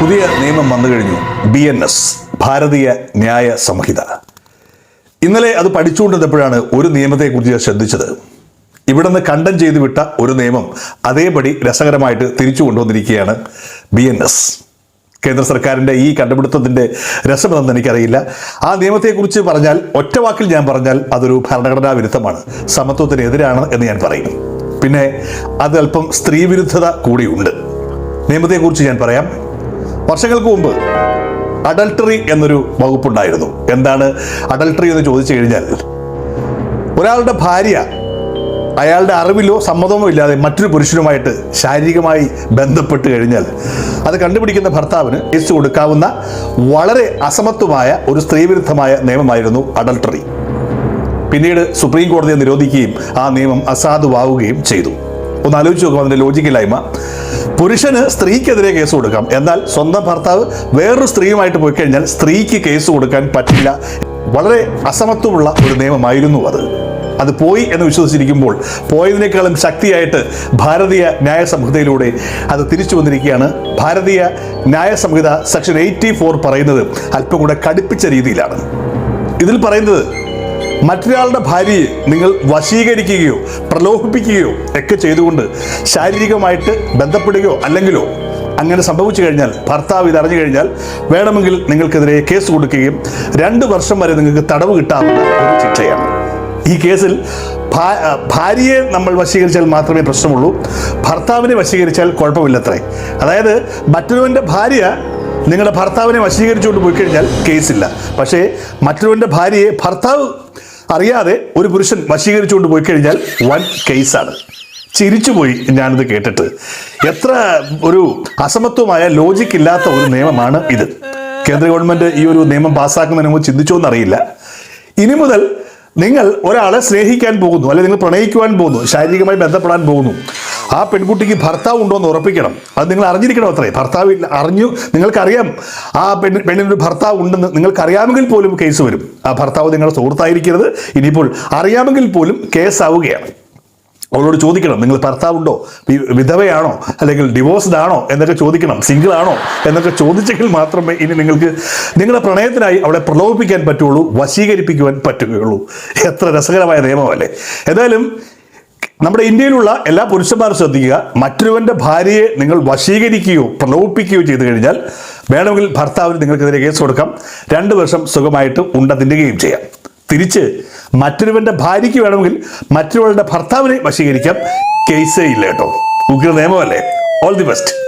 പുതിയ നിയമം വന്നു കഴിഞ്ഞു. ബി എൻ എസ് ഭാരതീയ ന്യായ സംഹിത. ഇന്നലെ അത് പഠിച്ചുകൊണ്ടിരുന്നപ്പോഴാണ് ഒരു നിയമത്തെക്കുറിച്ച് ഞാൻ ശ്രദ്ധിച്ചത്. നിന്ന് കണ്ടം ചെയ്തു വിട്ട ഒരു നിയമം അതേപടി രസകരമായിട്ട് തിരിച്ചു കൊണ്ടുവന്നിരിക്കുകയാണ് ബി എൻ എസ് കേന്ദ്ര സർക്കാരിന്റെ ഈ കണ്ടുപിടുത്തത്തിന്റെ രസമെന്ന് എനിക്കറിയില്ല. ആ നിയമത്തെക്കുറിച്ച് പറഞ്ഞാൽ ഒറ്റ വാക്കിൽ ഞാൻ പറഞ്ഞാൽ അതൊരു ഭരണഘടനാ വിരുദ്ധമാണ്. സമത്വത്തിനെതിരാണ് എന്ന് ഞാൻ പറയും. പിന്നെ അത് അല്പം സ്ത്രീവിരുദ്ധത കൂടിയുണ്ട്. നിയമത്തെക്കുറിച്ച് ഞാൻ പറയാം. വർഷങ്ങൾക്ക് മുമ്പ് അഡൾട്ടറി എന്നൊരു വകുപ്പുണ്ടായിരുന്നു. എന്താണ് അഡൾട്ടറി എന്ന് ചോദിച്ചു കഴിഞ്ഞാൽ ഒരാളുടെ ഭാര്യ അയാളുടെ അറിവിലോ സമ്മതമോ ഇല്ലാതെ മറ്റൊരു പുരുഷനുമായിട്ട് ശാരീരികമായി ബന്ധപ്പെട്ട് കഴിഞ്ഞാൽ അത് കണ്ടുപിടിക്കുന്ന ഭർത്താവിന് കേസ് കൊടുക്കാവുന്ന വളരെ അസമത്വമായ ഒരു സ്ത്രീവിരുദ്ധമായ നിയമമായിരുന്നു അഡൾട്ടറി പിന്നീട് സുപ്രീം കോടതിയെ നിരോധിക്കുകയും ആ നിയമം അസാധുവാവുകയും ചെയ്തു. ഒന്ന് ആലോചിച്ച് നോക്കുമ്പോൾ അതിന്റെ ലോജിക്കില്ലായ്മ പുരുഷന് സ്ത്രീക്കെതിരെ കേസ് കൊടുക്കാം. എന്നാൽ സ്വന്തം ഭർത്താവ് വേറൊരു സ്ത്രീയുമായിട്ട് പോയി കഴിഞ്ഞാൽ സ്ത്രീക്ക് കേസ് കൊടുക്കാൻ പറ്റില്ല. വളരെ അസമത്വമുള്ള ഒരു നിയമമായിരുന്നു അത്. അത് പോയി എന്ന് വിശ്വസിച്ചിരിക്കുമ്പോൾ പോയതിനേക്കാളും ശക്തിയായിട്ട് ഭാരതീയ ന്യായ സംഹിതയിലൂടെ അത് തിരിച്ചു വന്നിരിക്കുകയാണ്. ഭാരതീയ ന്യായ സംഹിത സെക്ഷൻ എയ്റ്റി ഫോർ പറയുന്നത് അല്പം കൂടെ കടുപ്പിച്ച രീതിയിലാണ്. ഇതിൽ പറയുന്നത് മറ്റൊരാളുടെ ഭാര്യയെ നിങ്ങൾ വശീകരിക്കുകയോ പ്രലോഭിപ്പിക്കുകയോ ഒക്കെ ചെയ്തുകൊണ്ട് ശാരീരികമായിട്ട് ബന്ധപ്പെടുകയോ അല്ലെങ്കിലോ അങ്ങനെ സംഭവിച്ചു കഴിഞ്ഞാൽ ഭർത്താവ് ഇത് അറിഞ്ഞു കഴിഞ്ഞാൽ വേണമെങ്കിൽ നിങ്ങൾക്കെതിരെ കേസ് കൊടുക്കുകയും രണ്ട് വർഷം വരെ നിങ്ങൾക്ക് തടവ് കിട്ടാവുന്ന ഒരു ശിക്ഷയാണ്. ഈ കേസിൽ ഭാര്യയെ നമ്മൾ വശീകരിച്ചാൽ മാത്രമേ പ്രശ്നമുള്ളൂ. ഭർത്താവിനെ വശീകരിച്ചാൽ കുഴപ്പമില്ലത്രേ. അതായത് മറ്റൊരുവന്റെ ഭാര്യ നിങ്ങളുടെ ഭർത്താവിനെ വശീകരിച്ചുകൊണ്ട് പോയി കഴിഞ്ഞാൽ കേസില്ല. പക്ഷേ മറ്റൊരുവന്റെ ഭാര്യയെ ഭർത്താവ് അറിയാതെ ഒരു പുരുഷൻ വശീകരിച്ചുകൊണ്ട് പോയി കഴിഞ്ഞാൽ വൻ കേസാണ് ചിരിച്ചുപോയി ഞാനിത് കേട്ടിട്ട്. എത്ര ഒരു അസമത്വമായ ലോജിക് ഇല്ലാത്ത ഒരു നിയമമാണ് ഇത്. കേന്ദ്ര ഗവൺമെന്റ് ഈ ഒരു നിയമം പാസ്സാക്കുന്നതിന് മുമ്പ് ചിന്തിച്ചോ ഇനി മുതൽ നിങ്ങൾ ഒരാളെ സ്നേഹിക്കാൻ പോകുന്നു അല്ലെങ്കിൽ നിങ്ങൾ പ്രണയിക്കുവാൻ പോകുന്നു ശാരീരികമായി ബന്ധപ്പെടാൻ പോകുന്നു. ആ പെൺകുട്ടിക്ക് ഭർത്താവ് ഉണ്ടോ എന്ന് ഉറപ്പിക്കണം. അത് നിങ്ങൾ അറിഞ്ഞിരിക്കണം അത്രേ. ഭർത്താവ് ഇല്ല അറിഞ്ഞു നിങ്ങൾക്കറിയാം. ആ പെൺ പെണ്ണിനൊരു ഭർത്താവ് ഉണ്ടെന്ന് നിങ്ങൾക്കറിയാമെങ്കിൽ പോലും കേസ് വരും. ആ ഭർത്താവ് നിങ്ങളുടെ സുഹൃത്തായിരിക്കരുത്. ഇനിയിപ്പോൾ അറിയാമെങ്കിൽ പോലും കേസാവുകയാണ്. അവളോട് ചോദിക്കണം നിങ്ങൾ ഭർത്താവുണ്ടോ വിധവയാണോ? അല്ലെങ്കിൽ ഡിവോഴ്സ്ഡ് ആണോ? എന്നൊക്കെ ചോദിക്കണം. സിംഗിൾ ആണോ? എന്നൊക്കെ ചോദിച്ചെങ്കിൽ മാത്രമേ ഇനി നിങ്ങൾക്ക് നിങ്ങളുടെ പ്രണയത്തിനായി അവളെ പ്രലോഭിപ്പിക്കാൻ പറ്റുള്ളൂ വശീകരിപ്പിക്കുവാൻ പറ്റുകയുള്ളൂ. എത്ര രസകരമായ നിയമമല്ലേ. ഏതായാലും നമ്മുടെ ഇന്ത്യയിലുള്ള എല്ലാ പുരുഷന്മാരും ശ്രദ്ധിക്കുക. മറ്റൊരുവന്റെ ഭാര്യയെ നിങ്ങൾ വശീകരിക്കുകയോ പ്രലോഭിപ്പിക്കുകയോ ചെയ്തു കഴിഞ്ഞാൽ വേണമെങ്കിൽ ഭർത്താവിന് നിങ്ങൾക്കെതിരെ കേസ് കൊടുക്കാം. രണ്ട് വർഷം സുഖമായിട്ട് ഉണ്ട തിന്നുകയും ചെയ്യാം. തിരിച്ച് മറ്റൊരുവന്റെ ഭാര്യയ്ക്ക് വേണമെങ്കിൽ മറ്റൊരുവളുടെ ഭർത്താവിനെ വശീകരിക്കാം. കേസേ ഇല്ല കേട്ടോ. ഉഗ്ര നിയമമല്ലേ ഓൾ ദി ബെസ്റ്റ്